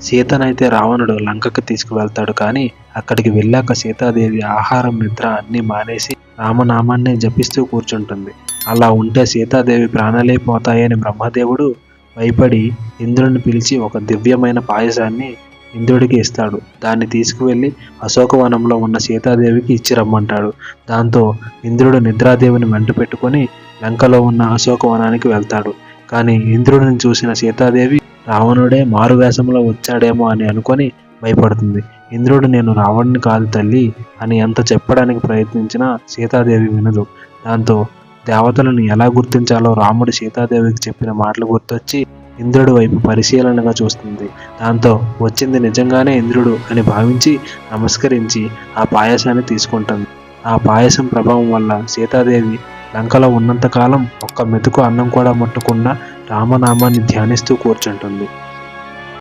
సీతనైతే రావణుడు లంకకు తీసుకువెళ్తాడు కానీ అక్కడికి వెళ్ళాక సీతాదేవి ఆహారం నిద్ర అన్నీ మానేసి రామనామాన్నే జపిస్తూ కూర్చుంటుంది. అలా ఉంటే సీతాదేవి ప్రాణాలే పోతాయని బ్రహ్మదేవుడు భయపడి ఇంద్రుడిని పిలిచి ఒక దివ్యమైన పాయసాన్ని ఇంద్రుడికి ఇస్తాడు. దాన్ని తీసుకువెళ్ళి అశోకవనంలో ఉన్న సీతాదేవికి ఇచ్చి రమ్మంటాడు. దాంతో ఇంద్రుడు నిద్రాదేవిని వెంట పెట్టుకొని లంకలో ఉన్న అశోకవనానికి వెళ్తాడు. కానీ ఇంద్రుడిని చూసిన సీతాదేవి రావణుడే మారువేషంలో వచ్చాడేమో అని అనుకొని భయపడుతుంది. ఇంద్రుడు నేను రావణుని కాదు తల్లి అని ఎంత చెప్పడానికి ప్రయత్నించినా సీతాదేవి వినదు. దాంతో దేవతలను ఎలా గుర్తించాలో రాముడు సీతాదేవికి చెప్పిన మాటలు గుర్తొచ్చి ఇంద్రుడి వైపు పరిశీలనగా చూస్తుంది. దాంతో వచ్చింది నిజంగానే ఇంద్రుడు అని భావించి నమస్కరించి ఆ పాయసాన్ని తీసుకుంటుంది. ఆ పాయసం ప్రభావం వల్ల సీతాదేవి లంకలో ఉన్నంతకాలం ఒక్క మెతుకు అన్నం కూడా ముట్టకుండా రామనామాన్ని ధ్యానిస్తూ కూర్చుంటుంది.